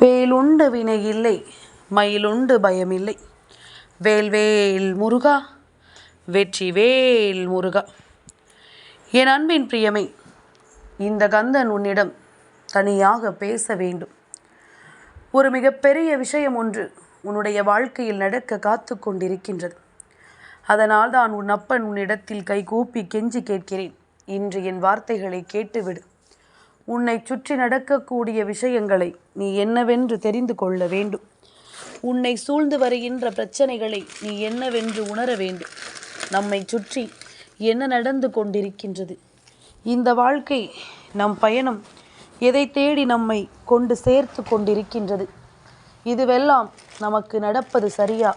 வேலுண்டு வினை இல்லை மயிலுண்டு பயமில்லை. வேல்வேல் முருகா வெற்றி வேல் முருகா. என் அன்பின் பிரியமை இந்த கந்தன் உன்னிடம் தனியாக பேச வேண்டும். ஒரு மிகப்பெரிய விஷயம் ஒன்று உன்னுடைய வாழ்க்கையில் நடக்க காத்து கொண்டிருக்கின்றது. அதனால் தான் உன் அப்பன் உன்னிடத்தில் கைகூப்பி கெஞ்சி கேட்கிறேன். இன்று என் வார்த்தைகளை கேட்டுவிடு. உன்னை சுற்றி நடக்கக்கூடிய விஷயங்களை நீ என்னவென்று தெரிந்து கொள்ள வேண்டும். உன்னை சூழ்ந்து வருகின்ற பிரச்சனைகளை நீ என்னவென்று உணர வேண்டும். நம்மை சுற்றி என்ன நடந்து கொண்டிருக்கின்றது? இந்த வாழ்க்கை நம் பயணம் எதை தேடி நம்மை கொண்டு சேர்த்து கொண்டிருக்கின்றது? இதுவெல்லாம் நமக்கு நடப்பது சரியா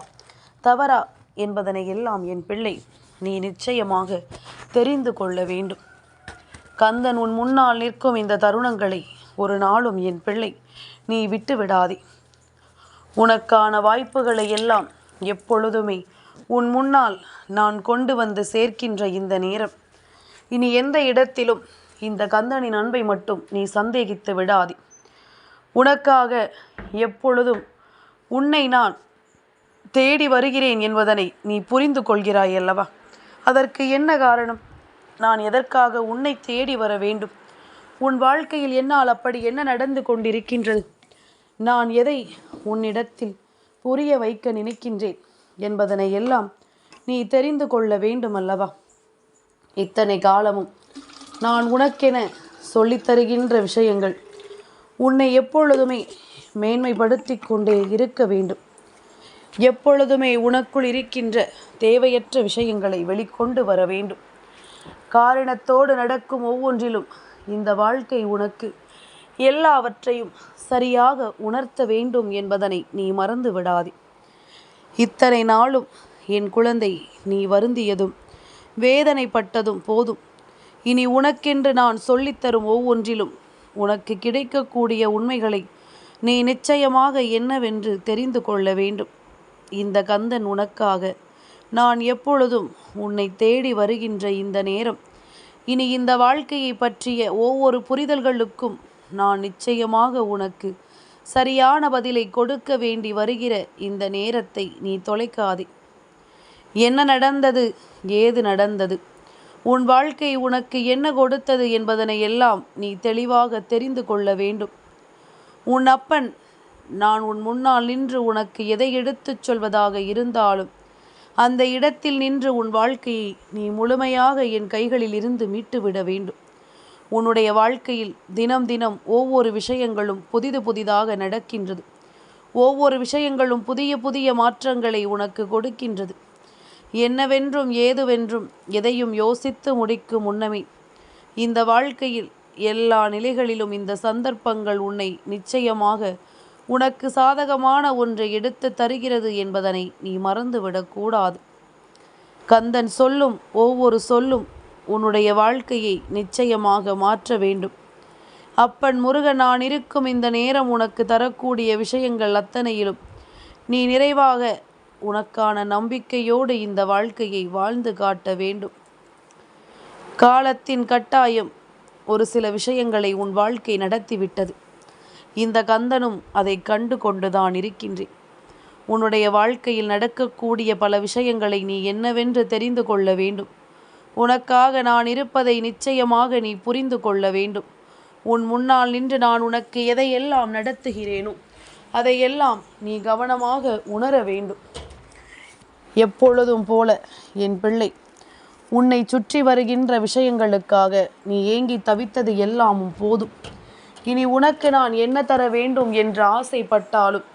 தவறா என்பதனை எல்லாம் என் பிள்ளை நீ நிச்சயமாக தெரிந்து கொள்ள வேண்டும். கந்தன் உன் முன்னால் நிற்கும் இந்த தருணங்களை ஒரு நாளும் என் பிள்ளை நீ விட்டு விடாதே உனக்கான வாய்ப்புகளை எல்லாம் எப்பொழுதுமே உன் முன்னால் நான் கொண்டு வந்து சேர்க்கின்ற இந்த நேரம். இனி எந்த இடத்திலும் இந்த கந்தனின் அன்பை மட்டும் நீ சந்தேகித்து விடாதே. உனக்காக எப்பொழுதும் உன்னை நான் தேடி வருகிறேன் என்பதனை நீ புரிந்து கொள்கிறாய் அல்லவா? அதற்கு என்ன காரணம்? நான் எதற்காக உன்னை தேடி வர வேண்டும்? உன் வாழ்க்கையில் என்னால் அப்படி என்ன நடந்து கொண்டிருக்கின்றது? நான் எதை உன்னிடத்தில் புரிய வைக்க நினைக்கின்றேன் என்பதனை எல்லாம் நீ தெரிந்து கொள்ள வேண்டும் அல்லவா? இத்தனை காலமும் நான் உனக்கென சொல்லித் தருகின்ற விஷயங்கள் உன்னை எப்பொழுதுமே மேன்மைப்படுத்தி கொண்டே இருக்க வேண்டும். எப்பொழுதுமே உனக்குள் இருக்கின்ற தேவையற்ற விஷயங்களை வெளிக்கொண்டு வர வேண்டும். காரணத்தோடு நடக்கும் ஒவ்வொன்றிலும் இந்த வாழ்க்கை உனக்கு. எல்லாவற்றையும் சரியாக உணர்த்த வேண்டும் என்பதனை நீ மறந்து விடாதே. இத்தனை நாளும் என் குழந்தை நீ வருந்தியதும் வேதனைப்பட்டதும் போதும். இனி உனக்கென்று நான் சொல்லித்தரும் ஒவ்வொன்றிலும் உனக்கு கிடைக்கக்கூடிய உண்மைகளை நீ நிச்சயமாக என்னவென்று தெரிந்து கொள்ள வேண்டும். இந்த கந்தன் உனக்காக நான் எப்பொழுதும் உன்னை தேடி வருகின்ற இந்த நேரம். இனி இந்த வாழ்க்கையை பற்றிய ஒவ்வொரு புரிதல்களுக்கும் நான் நிச்சயமாக உனக்கு சரியான பதிலை கொடுக்க வேண்டி வருகிற இந்த நேரத்தை நீ தொலைக்காதே. என்ன நடந்தது? ஏது நடந்தது? உன் வாழ்க்கை உனக்கு என்ன கொடுத்தது என்பதனை எல்லாம் நீ தெளிவாக தெரிந்து கொள்ள வேண்டும். உன் அப்பன் நான் உன் முன்னால் நின்று உனக்கு எதை எடுத்துச் சொல்வதாக இருந்தாலும் அந்த இடத்தில் நின்று உன் வாழ்க்கையை நீ முழுமையாக என் கைகளில் இருந்து மீட்டுவிட வேண்டும். உன்னுடைய வாழ்க்கையில் தினம் தினம் ஒவ்வொரு விஷயங்களும் புதிது புதிதாக நடக்கின்றது. ஒவ்வொரு விஷயங்களும் புதிய புதிய மாற்றங்களை உனக்கு கொடுக்கின்றது. என்னவென்றும் ஏதுவென்றும் எதையும் யோசித்து முடிக்கும் முன்னமே இந்த வாழ்க்கையில் எல்லா நிலைகளிலும் இந்த சந்தர்ப்பங்கள் உன்னை நிச்சயமாக உனக்கு சாதகமான ஒன்றை எடுத்து தருகிறது என்பதனை நீ மறந்துவிடக்கூடாது. கந்தன் சொல்லும் ஒவ்வொரு சொல்லும் உன்னுடைய வாழ்க்கையை நிச்சயமாக மாற்ற வேண்டும். அப்பன் முருகன் நான் இருக்கும் இந்த நேரம் உனக்கு தரக்கூடிய விஷயங்கள் அத்தனையிலும் நீ நிறைவாக உனக்கான நம்பிக்கையோடு இந்த வாழ்க்கையை வாழ்ந்து காட்ட வேண்டும். காலத்தின் கட்டாயம் ஒரு சில விஷயங்களை உன் வாழ்க்கை நடத்திவிட்டது. இந்த கந்தனும் அதை கண்டு கொண்டுதான் இருக்கின்றேன். உன்னுடைய வாழ்க்கையில் நடக்கக்கூடிய பல விஷயங்களை நீ என்னவென்று தெரிந்து கொள்ள வேண்டும். உனக்காக நான் இருப்பதை நிச்சயமாக நீ புரிந்து கொள்ள வேண்டும். உன் முன்னால் நின்று நான் உனக்கு எதையெல்லாம் நடத்துகிறேனோ அதையெல்லாம் நீ கவனமாக உணர வேண்டும். எப்பொழுதும் போல என் பிள்ளை உன்னை சுற்றி வருகின்ற விஷயங்களுக்காக நீ ஏங்கி தவித்தது எல்லாமும் போதும். இனி உனக்கு நான் என்ன தர வேண்டும் என்று ஆசைப்பட்டாலும்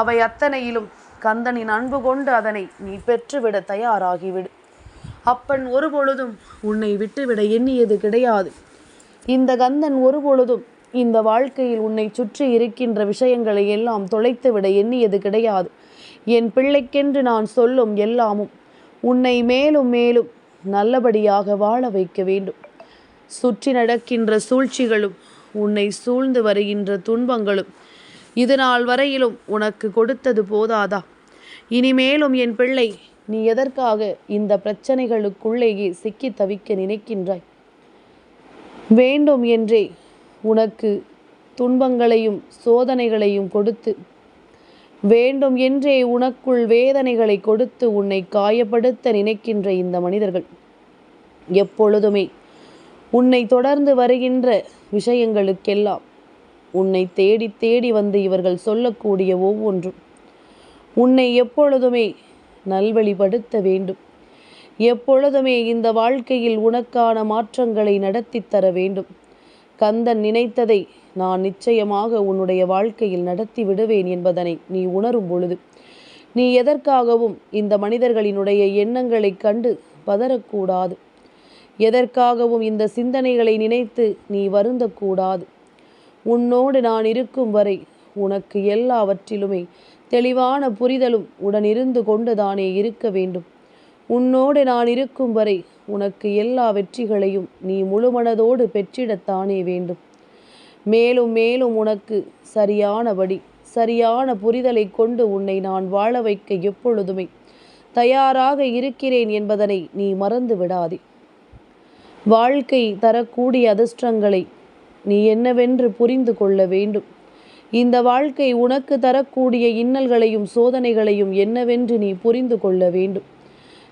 அவை அத்தனையிலும் கந்தனின் அன்பு கொண்டு அதனை நீ பெற்றுவிட தயாராகிவிடு. அப்பன் ஒரு பொழுதும் உன்னை விட்டுவிட எண்ணியது கிடையாது. இந்த கந்தன் ஒரு பொழுதும் இந்த வாழ்க்கையில் உன்னை சுற்றி இருக்கின்ற விஷயங்களை எல்லாம் தொலைத்துவிட எண்ணியது கிடையாது. என் பிள்ளைக்கென்று நான் சொல்லும் எல்லாமும் உன்னை மேலும் மேலும் நல்லபடியாக வாழ வைக்க வேண்டும். சுற்றி நடக்கின்ற சூழ்ச்சிகளும் உன்னை சூழ்ந்து வருகின்ற துன்பங்களும் இது நாள் வரையிலும் உனக்கு கொடுத்தது போதாதா? இனிமேலும் என் பிள்ளை நீ எதற்காக இந்த பிரச்சனைகளுக்குள்ளேயே சிக்கி தவிக்க நினைக்கின்றாய்? வேண்டும் என்றே உனக்கு துன்பங்களையும் சோதனைகளையும் கொடுத்து வேண்டும் என்றே உனக்குள் வேதனைகளை கொடுத்து உன்னை காயப்படுத்த நினைக்கின்ற இந்த மனிதர்கள் எப்பொழுதுமே உன்னை தொடர்ந்து வருகின்ற விஷயங்களுக்கெல்லாம் உன்னை தேடி தேடி வந்து இவர்கள் சொல்லக்கூடிய ஒவ்வொன்றும் உன்னை எப்பொழுதுமே நல்வழிப்படுத்த வேண்டும். எப்பொழுதுமே இந்த வாழ்க்கையில் உனக்கான மாற்றங்களை நடத்தி தர வேண்டும். கந்தன் நினைத்ததை நான் நிச்சயமாக உன்னுடைய வாழ்க்கையில் நடத்தி விடுவேன் என்பதனை நீ உணரும் பொழுது நீ எதற்காகவும் இந்த மனிதர்களினுடைய எண்ணங்களைக் கண்டு பதறக்கூடாது. எதற்காகவும் இந்த சிந்தனைகளை நினைத்து நீ வருந்தக்கூடாது. உன்னோடு நான் இருக்கும் வரை உனக்கு எல்லாவற்றிலுமே தெளிவான புரிதலும் உடனிருந்து கொண்டுதானே இருக்க வேண்டும். உன்னோடு நான் இருக்கும் வரை உனக்கு எல்லா வெற்றிகளையும் நீ முழுமனதோடு பெற்றிடத்தானே வேண்டும். மேலும் மேலும் உனக்கு சரியானபடி சரியான புரிதலை கொண்டு உன்னை நான் வாழ வைக்க எப்பொழுதுமே தயாராக இருக்கிறேன் என்பதனை நீ மறந்து விடாதே வாழ்க்கை தரக்கூடிய அதிர்ஷ்டங்களை நீ என்னவென்று புரிந்து கொள்ள வேண்டும். இந்த வாழ்க்கை உனக்கு தரக்கூடிய இன்னல்களையும் சோதனைகளையும் என்னவென்று நீ புரிந்து கொள்ள வேண்டும்.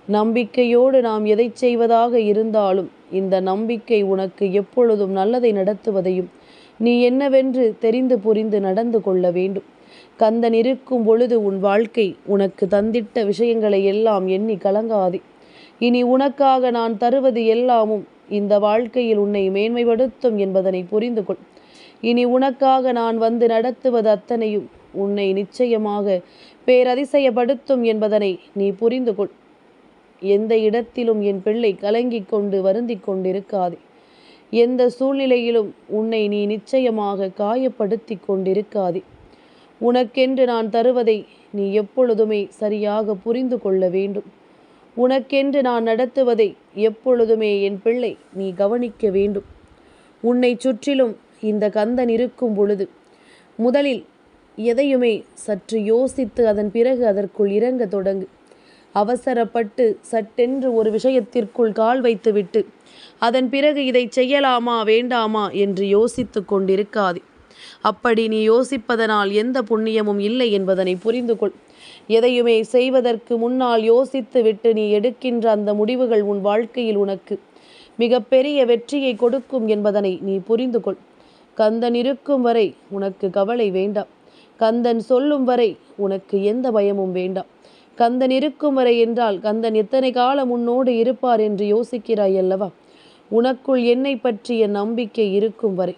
நம்பிக்கையோடு நாம் எதை செய்வதாக இருந்தாலும் இந்த நம்பிக்கை உனக்கு எப்பொழுதும் நல்லதை நடத்துவதையும் நீ என்னவென்று தெரிந்து புரிந்து நடந்து கொள்ள வேண்டும். கந்தன் இருக்கும் பொழுது உன் வாழ்க்கை உனக்கு தந்திட்ட விஷயங்களை எல்லாம் எண்ணி கலங்காதே. இனி உனக்காக நான் தருவது எல்லாமும் இந்த வாழ்க்கையில் உன்னை மேன்மைப்படுத்தும் என்பதனை புரிந்து கொள். இனி உனக்காக நான் வந்து நடத்துவது அத்தனையும் உன்னை நிச்சயமாக பேரதிசயப்படுத்தும் என்பதனை நீ புரிந்து கொள். எந்த இடத்திலும் என் பிள்ளை கலங்கிக் கொண்டு வருந்திக் கொண்டிருக்காதே. எந்த சூழ்நிலையிலும் உன்னை நீ நிச்சயமாக காயப்படுத்தி கொண்டிருக்காதே. உனக்கென்று நான் தருவதை நீ எப்பொழுதுமே சரியாக புரிந்து கொள்ள வேண்டும். உனக்கென்று நான் நடத்துவதை எப்பொழுதுமே என் பிள்ளை நீ கவனிக்க வேண்டும். உன்னை சுற்றிலும் இந்த கந்தன் இருக்கும் பொழுது முதலில் எதையுமே சற்று யோசித்து அதன் பிறகு அதற்குள் இறங்க தொடங்கு. அவசரப்பட்டு சட்டென்று ஒரு விஷயத்திற்குள் கால் வைத்துவிட்டு அதன் பிறகு இதை செய்யலாமா வேண்டாமா? என்று யோசித்து கொண்டிருக்காதே. அப்படி நீ யோசிப்பதனால் எந்த புண்ணியமும் இல்லை என்பதனை புரிந்து கொள் எதையுமே செய்வதற்கு முன்னால் யோசித்து விட்டு நீ எடுக்கின்ற அந்த முடிவுகள் உன் வாழ்க்கையில் உனக்கு. மிகப்பெரிய வெற்றியை கொடுக்கும் என்பதனை நீ புரிந்து கொள் கந்தன் இருக்கும் வரை உனக்கு கவலை வேண்டாம். கந்தன் சொல்லும் வரை உனக்கு எந்த பயமும் வேண்டாம். கந்தன் இருக்கும் வரை என்றால் கந்தன் எத்தனை காலம் உன்னோடு இருப்பார் என்று யோசிக்கிறாய் அல்லவா? உனக்குள் என்னை பற்றிய நம்பிக்கை இருக்கும் வரை.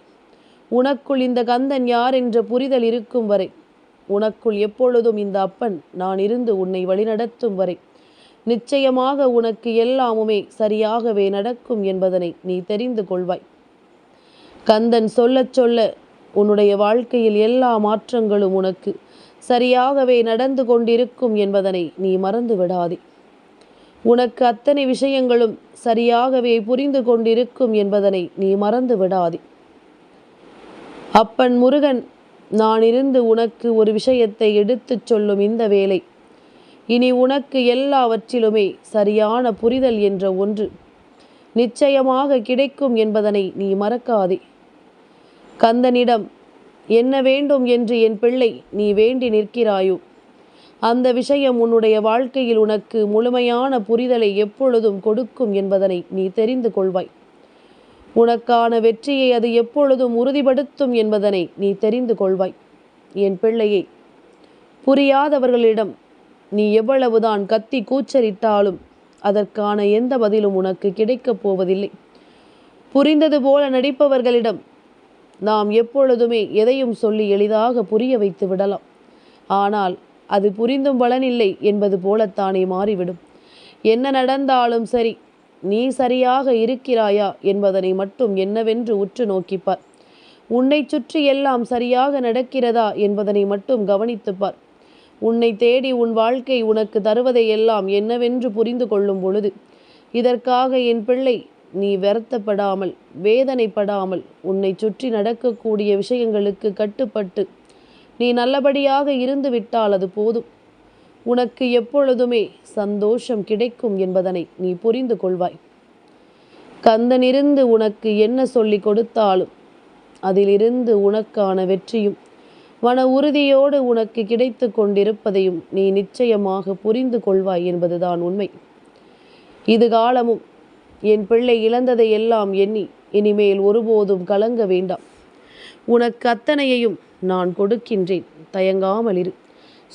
உனக்குள் இந்த கந்தன் யார் என்ற புரிதல் இருக்கும் வரை உனக்குள் எப்பொழுதும் இந்த அப்பன் நான் இருந்து உன்னை வழிநடத்தும் வரை. நிச்சயமாக உனக்கு எல்லாமுமே சரியாகவே நடக்கும் என்பதனை நீ தெரிந்து கொள்வாய். கந்தன் சொல்லச் சொல்ல உன்னுடைய வாழ்க்கையில் எல்லா மாற்றங்களும் உனக்கு சரியாகவே நடந்து கொண்டிருக்கும் என்பதனை நீ மறந்து விடாதே. உனக்கு அத்தனை விஷயங்களும் சரியாகவே புரிந்து கொண்டிருக்கும் என்பதனை நீ மறந்து விடாதே. அப்பன் முருகன் நான் இருந்து உனக்கு ஒரு விஷயத்தை எடுத்துச் சொல்லும் இந்த வேலை. இனி உனக்கு எல்லாவற்றிலுமே சரியான புரிதல் என்ற ஒன்று. நிச்சயமாக கிடைக்கும் என்பதனை நீ மறக்காதே. கந்தனிடம் என்ன வேண்டும் என்று என் பிள்ளை நீ வேண்டி நிற்கிறாயோ? அந்த விஷயம் உன்னுடைய வாழ்க்கையில் உனக்கு முழுமையான புரிதலை எப்பொழுதும் கொடுக்கும் என்பதனை நீ தெரிந்து கொள்வாய். உனக்கான வெற்றியை அது எப்பொழுதும் உறுதிப்படுத்தும் என்பதனை நீ தெரிந்து கொள்வாய். என் பிள்ளையை புரியாதவர்களிடம் நீ எவ்வளவுதான் கத்தி கூச்சரிட்டாலும் அதற்கான எந்த பதிலும் உனக்கு கிடைக்கப் போவதில்லை. புரிந்தது போல நடிப்பவர்களிடம் நாம் எப்பொழுதுமே எதையும் சொல்லி எளிதாக புரிய வைத்து விடலாம். ஆனால் அது புரிந்தும் பலனில்லை என்பது போலத்தானே மாறிவிடும். என்ன நடந்தாலும் சரி நீ சரியாக இருக்கிறாயா என்பதனை மட்டும் என்னவென்று உற்று நோக்கிப்பார். உன்னை சுற்றி எல்லாம் சரியாக நடக்கிறதா என்பதனை மட்டும் கவனித்துப்பார். உன்னை தேடி உன் வாழ்க்கை உனக்கு தருவதை எல்லாம் என்னவென்று புரிந்து கொள்ளும் பொழுது இதற்காக என் பிள்ளை நீ வருத்தப்படாமல் வேதனைப்படாமல் உன்னை சுற்றி நடக்கக்கூடிய விஷயங்களுக்கு கட்டுப்பட்டு நீ நல்லபடியாக இருந்து விட்டால் அது போதும். உனக்கு எப்பொழுதுமே சந்தோஷம் கிடைக்கும் என்பதனை நீ புரிந்து கொள்வாய். கந்தனிருந்து உனக்கு என்ன சொல்லி கொடுத்தாலும் அதிலிருந்து உனக்கான வெற்றியும் மன உறுதியோடு உனக்கு கிடைத்து கொண்டிருப்பதையும் நீ நிச்சயமாக புரிந்து கொள்வாய் என்பதுதான் உண்மை. இது காலமும் என் பிள்ளை இழந்ததை எல்லாம் எண்ணி இனிமேல் ஒருபோதும் கலங்க வேண்டாம். உனக்கு அத்தனையையும் நான் கொடுக்கின்றேன். தயங்காமல் இரு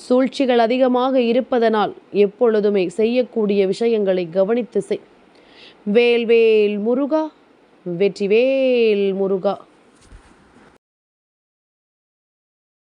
சூழ்ச்சிகள் அதிகமாக இருப்பதனால் எப்பொழுதுமே செய்யக்கூடிய விஷயங்களை கவனித்து செய். வேல் வேல் முருகா வெற்றிவேல் முருகா.